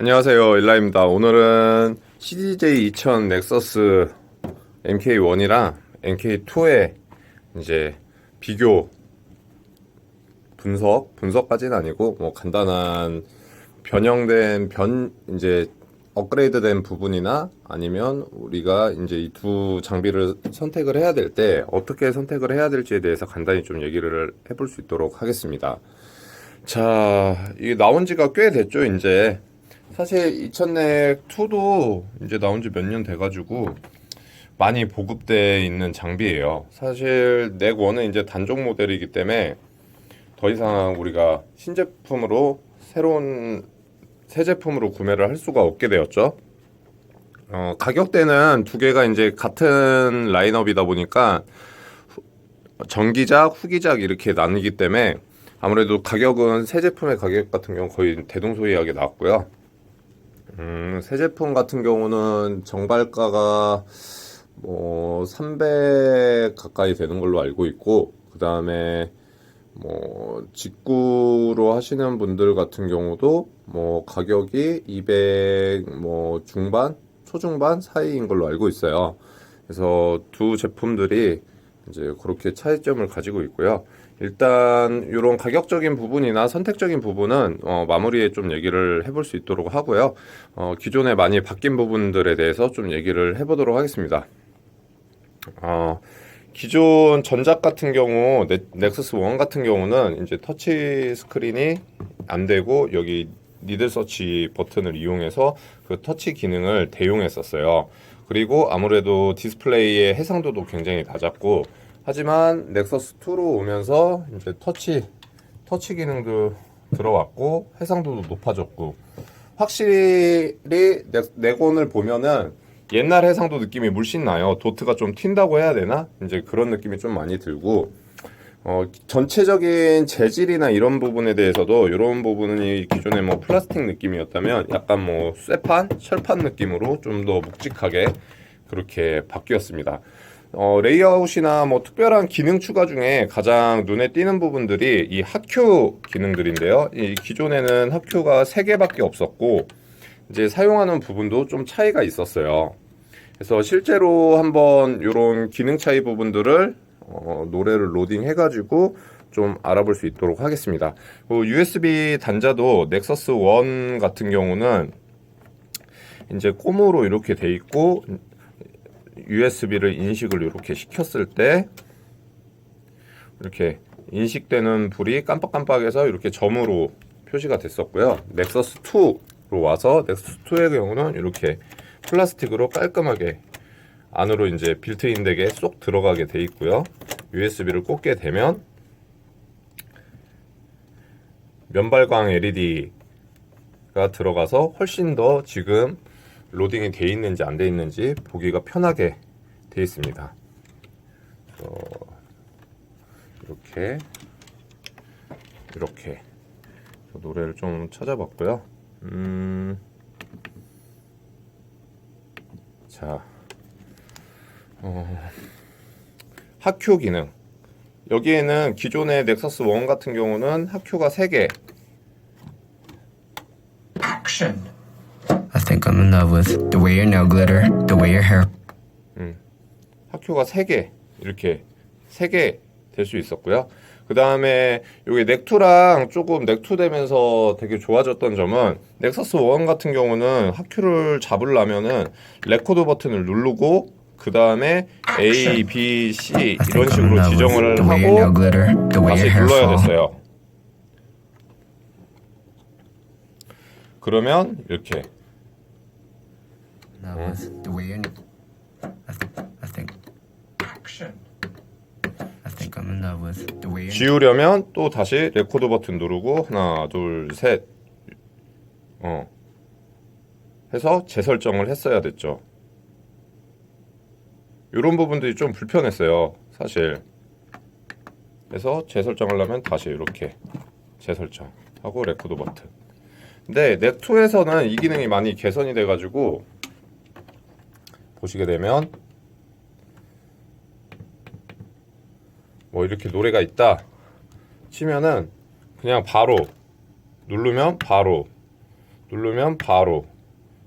안녕하세요 일라입니다 오늘은 CDJ 2000 넥서스 MK1이랑 MK2의 이제 비교 분석 분석까지는 아니고 뭐 간단한 변형된 변 이제 업그레이드된 부분이나 아니면 우리가 이제 이 두 장비를 선택을 해야 될 때 어떻게 선택을 해야 될지에 대해서 간단히 좀 얘기를 해볼 수 있도록 하겠습니다. 자, 이게 나온 지가 꽤 됐죠, 이제. 사실 2000넥 2도 이제 나온 지 몇 년 돼가지고 많이 보급돼 있는 장비예요. 사실 넥 1은 이제 단종 모델이기 때문에 더 이상 우리가 신제품으로 새로운 새 제품으로 구매를 할 수가 없게 되었죠. 어, 가격대는 두 개가 이제 같은 라인업이다 보니까 후- 전기작, 후기작 이렇게 나뉘기 때문에 아무래도 가격은 새 제품의 가격 같은 경우 거의 대동소이하게 나왔고요. 음, 새 제품 같은 경우는 정발가가 뭐 300 가까이 되는 걸로 알고 있고 그 다음에 뭐 직구로 하시는 분들 같은 경우도 뭐 가격이 200 뭐 중반 초중반 사이인 걸로 알고 있어요. 그래서 두 제품들이 이제 그렇게 차이점을 가지고 있고요. 일단 이런 가격적인 부분이나 선택적인 부분은 어, 마무리에 좀 얘기를 해볼 수 있도록 하고요. 어, 기존에 많이 바뀐 부분들에 대해서 좀 얘기를 해보도록 하겠습니다. 어, 기존 전작 같은 경우 넥- 넥서스 1 같은 경우는 이제 터치 스크린이 안 되고 여기 니들 서치 버튼을 이용해서 그 터치 기능을 대용했었어요. 그리고 아무래도 디스플레이의 해상도도 굉장히 낮았고 하지만 넥서스 2로 오면서 이제 터치 터치 기능도 들어왔고 해상도도 높아졌고 확실히 넥, 넥온을 보면은 옛날 해상도 느낌이 물씬 나요. 도트가 좀 튄다고 해야 되나? 이제 그런 느낌이 좀 많이 들고 어, 전체적인 재질이나 이런 부분에 대해서도 이런 부분이 기존에 뭐 플라스틱 느낌이었다면 약간 뭐 쇠판, 철판 느낌으로 좀 더 묵직하게 그렇게 바뀌었습니다. 어, 레이아웃이나 뭐 특별한 기능 추가 중에 가장 눈에 띄는 부분들이 이 하큐 기능들인데요. 이 기존에는 하큐가 3개밖에 없었고 이제 사용하는 부분도 좀 차이가 있었어요. 그래서 실제로 한번 이런 기능 차이 부분들을 어, 노래를 로딩 해가지고 좀 알아볼 수 있도록 하겠습니다. 그 USB 단자도 넥서스 1 같은 경우는 이제 꼼으로 이렇게 돼 있고 USB를 인식을 이렇게 시켰을 때 이렇게 인식되는 불이 깜빡깜빡해서 이렇게 점으로 표시가 됐었고요. 넥서스 2로 와서 넥서스 2의 경우는 이렇게 플라스틱으로 깔끔하게 안으로 이제 빌트인 덱에 쏙 들어가게 돼 있고요. USB를 꽂게 되면 면발광 LED가 들어가서 훨씬 더 지금 로딩이 돼 있는지 안 돼 있는지 보기가 편하게 돼 있습니다. 그래서 이렇게 이렇게 노래를 좀 찾아봤고요. 음, 자, 어, 하큐 기능. 여기에는 기존의 넥서스 1 같은 경우는 하큐가 3개, Action. I think I'm in love with the way your nail glitter, the way your hair 학교가 3개 이렇게 3개 될 수 있었고요. 그 다음에 여기 넥2랑 조금 넥2 되면서 되게 좋아졌던 점은 넥서스 1 같은 경우는 학교를 잡으려면은 레코드 버튼을 누르고 그 다음에 A, B, C 이런 식으로 지정을 하고 다시 눌러야. 됐어요. 그러면 이렇게 지우려면 또 다시 레코드 버튼 누르고 하나 둘셋 어. 해서 재설정을 했어야 됐죠. 이런 부분들이 좀 불편했어요. 사실. 그래서 재설정을 하면 다시 이렇게 재설정 하고 레코드 버튼. 근데 넥2에서는 이 기능이 많이 개선이 돼가지고 보시게 되면 뭐 이렇게 노래가 있다 치면은 그냥 바로 누르면 바로 누르면 바로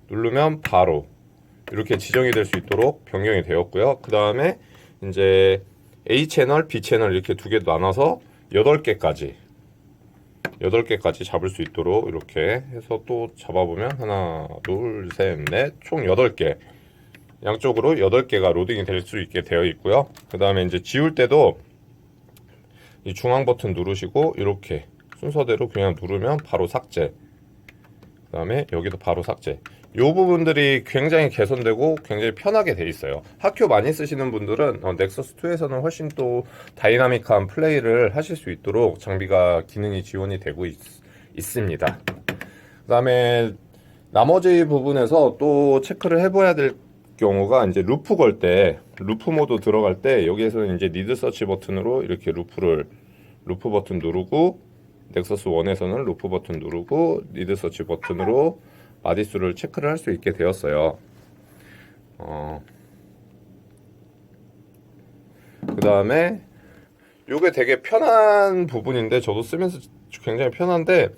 누르면 바로 이렇게 지정이 될 수 있도록 변경이 되었고요. 그 다음에 이제 A 채널, B 채널 이렇게 두 개 나눠서 8개까지 8개까지 잡을 수 있도록 이렇게 해서 또 잡아보면 하나, 둘, 셋, 넷, 총 8개 양쪽으로 8개가 로딩이 될 수 있게 되어 있고요. 그 다음에 이제 지울 때도 이 중앙 버튼 누르시고 이렇게 순서대로 그냥 누르면 바로 삭제. 그 다음에 여기도 바로 삭제. 요 부분들이 굉장히 개선되고 굉장히 편하게 돼 있어요. 학교 많이 쓰시는 분들은 어, 넥서스 2에서는 훨씬 또 다이나믹한 플레이를 하실 수 있도록 장비가 기능이 지원이 되고 있, 있습니다. 그 다음에 나머지 부분에서 또 체크를 해봐야 될 경우가 이제 루프 걸 때, 루프 모드 들어갈 때 여기에서는 이제 니드 서치 버튼으로 이렇게 루프를 루프 버튼 누르고 넥서스 1에서는 루프 버튼 누르고 니드 서치 버튼으로 마디수를 체크를 할 수 있게 되었어요. 어. 그 다음에 요게 되게 편한 부분인데 저도 쓰면서 굉장히 편한데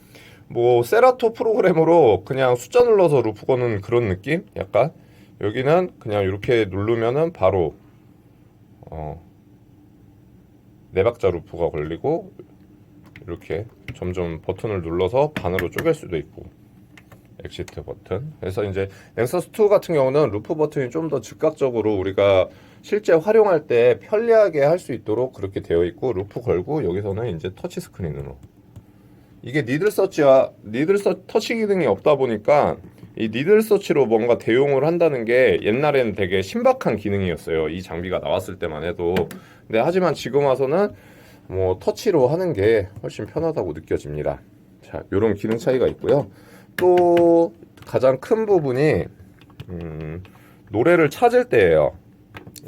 뭐 세라토 프로그램으로 그냥 숫자 눌러서 루프 거는 그런 느낌? 약간 여기는 그냥 이렇게 누르면은 바로 어, 네 박자 루프가 걸리고 이렇게 점점 버튼을 눌러서 반으로 쪼갤 수도 있고 엑시트 버튼. 그래서 이제 넥서스 2 같은 경우는 루프 버튼이 좀 더 즉각적으로 우리가 실제 활용할 때 편리하게 할 수 있도록 그렇게 되어 있고 루프 걸고 여기서는 이제 터치 스크린으로 이게 니들 서치와 니들 서 터치 기능이 없다 보니까 이 니들 서치로 뭔가 대용을 한다는 게 옛날에는 되게 신박한 기능이었어요. 이 장비가 나왔을 때만 해도. 근데 하지만 지금 와서는 뭐 터치로 하는 게 훨씬 편하다고 느껴집니다. 자, 요런 기능 차이가 있고요. 또 가장 큰 부분이 음, 노래를 찾을 때예요.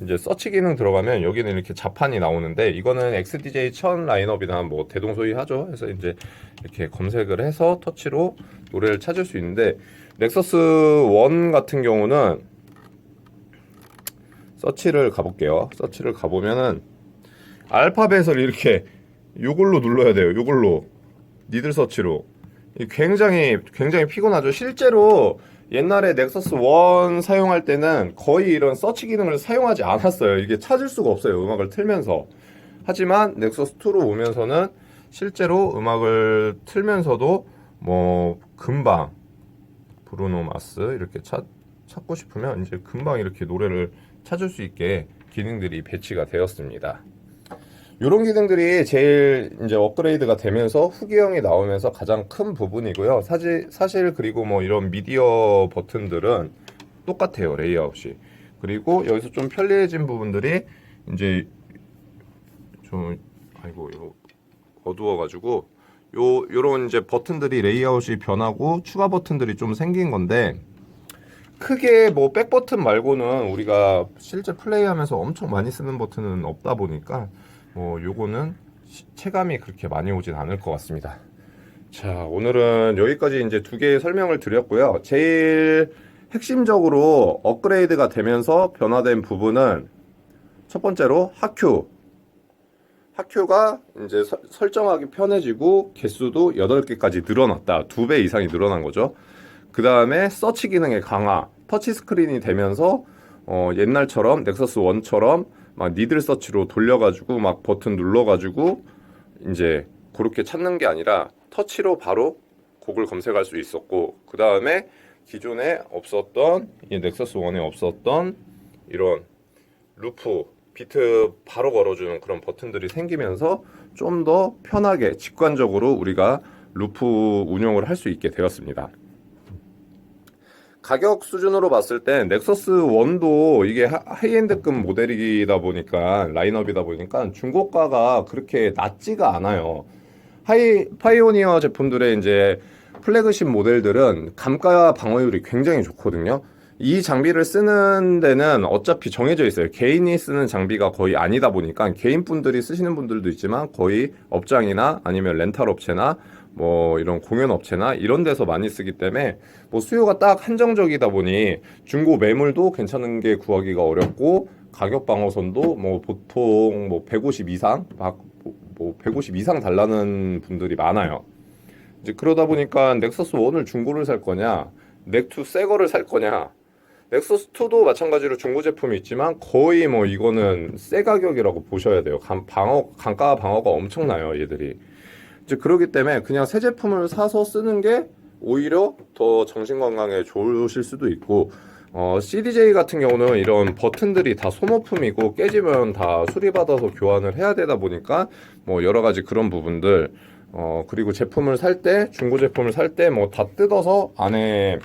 이제 서치 기능 들어가면 여기는 이렇게 자판이 나오는데 이거는 XDJ 1000 라인업이나 뭐 대동소이하죠. 해서 이제 이렇게 검색을 해서 터치로 노래를 찾을 수 있는데 넥서스 1 같은 경우는 서치를 가볼게요. 서치를 가보면은 알파벳을 이렇게 요걸로 눌러야 돼요. 요걸로 니들 서치로 이 굉장히 굉장히 피곤하죠. 실제로 옛날에 넥서스 1 사용할 때는 거의 이런 서치 기능을 사용하지 않았어요. 이게 찾을 수가 없어요. 음악을 틀면서. 하지만 넥서스 2로 오면서는 실제로 음악을 틀면서도 뭐 금방 브루노 마스 이렇게 찾, 찾고 싶으면 이제 금방 이렇게 노래를 찾을 수 있게 기능들이 배치가 되었습니다. 이런 기능들이 제일 이제 업그레이드가 되면서 후기형이 나오면서 가장 큰 부분이고요. 사실, 사실 그리고 뭐 이런 미디어 버튼들은 똑같아요. 레이아웃이. 그리고 여기서 좀 편리해진 부분들이 이제 좀 아이고 이거 어두워가지고 요 요런 이제 버튼들이 레이아웃이 변하고 추가 버튼들이 좀 생긴 건데 크게 뭐 백 버튼 말고는 우리가 실제 플레이하면서 엄청 많이 쓰는 버튼은 없다 보니까 뭐 요거는 시- 체감이 그렇게 많이 오진 않을 것 같습니다. 자 오늘은 여기까지 이제 두 개의 설명을 드렸고요. 제일 핵심적으로 업그레이드가 되면서 변화된 부분은 첫 번째로 하큐 학교가 이제 서- 설정하기 편해지고 개수도 8개까지 늘어났다. 두배 이상이 늘어난 거죠. 그 다음에 서치 기능의 강화, 터치 스크린이 되면서 어, 옛날처럼 넥서스 1처럼 막 니들 서치로 돌려가지고 막 버튼 눌러가지고 이제 그렇게 찾는 게 아니라 터치로 바로 곡을 검색할 수 있었고 그 다음에 기존에 없었던 이 넥서스 1에 없었던 이런 루프 비트 바로 걸어주는 그런 버튼들이 생기면서 좀 더 편하게 직관적으로 우리가 루프 운영을 할 수 있게 되었습니다. 가격 수준으로 봤을 때 넥서스 1도 이게 하- 하이엔드급 모델이다 보니까 라인업이다 보니까 중고가가 그렇게 낮지가 않아요. 하이 파이오니어 제품들의 이제 플래그십 모델들은 감가 방어율이 굉장히 좋거든요. 이 장비를 쓰는 데는 어차피 정해져 있어요. 개인이 쓰는 장비가 거의 아니다 보니까 개인 분들이 쓰시는 분들도 있지만 거의 업장이나 아니면 렌탈 업체나 뭐 이런 공연 업체나 이런 데서 많이 쓰기 때문에 뭐 수요가 딱 한정적이다 보니 중고 매물도 괜찮은 게 구하기가 어렵고 가격 방어선도 뭐 보통 뭐 150 이상 막뭐150 이상 달라는 분들이 많아요. 이제 그러다 보니까 넥서스 1을 중고를 살 거냐, 넥2 새 거를 살 거냐. 넥서스 2도 마찬가지로 중고 제품이 있지만 거의 뭐 이거는 새 가격이라고 보셔야 돼요. 간, 방어, 단가 방어가 엄청나요, 얘들이. 이제 그러기 때문에 그냥 새 제품을 사서 쓰는 게 오히려 더 정신 건강에 좋으실 수도 있고 어, CDJ 같은 경우는 이런 버튼들이 다 소모품이고 깨지면 다 수리받아서 교환을 해야 되다 보니까 뭐 여러 가지 그런 부분들 어, 그리고 제품을 살 때 중고 제품을 살 때 뭐 다 뜯어서 안에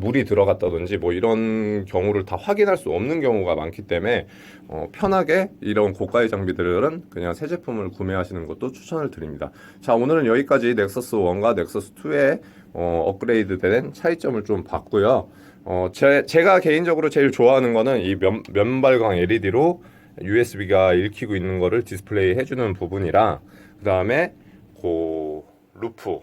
물이 들어갔다든지 뭐 이런 경우를 다 확인할 수 없는 경우가 많기 때문에 어, 편하게 이런 고가의 장비들은 그냥 새 제품을 구매하시는 것도 추천을 드립니다. 자 오늘은 여기까지 넥서스 1과 넥서스 2의 어, 업그레이드된 차이점을 좀 봤고요. 어, 제, 제가 개인적으로 제일 좋아하는 거는 이 면, 면발광 LED로 USB가 읽히고 있는 거를 디스플레이 해주는 부분이랑 그 다음에 고 루프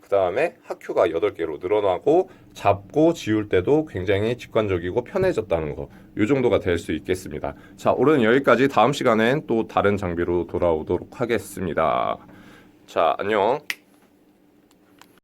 그 다음에 하큐가 8개로 늘어나고 잡고 지울 때도 굉장히 직관적이고 편해졌다는 거. 요 정도가 될 수 있겠습니다. 자, 오늘은 여기까지 다음 시간엔 또 다른 장비로 돌아오도록 하겠습니다. 자, 안녕.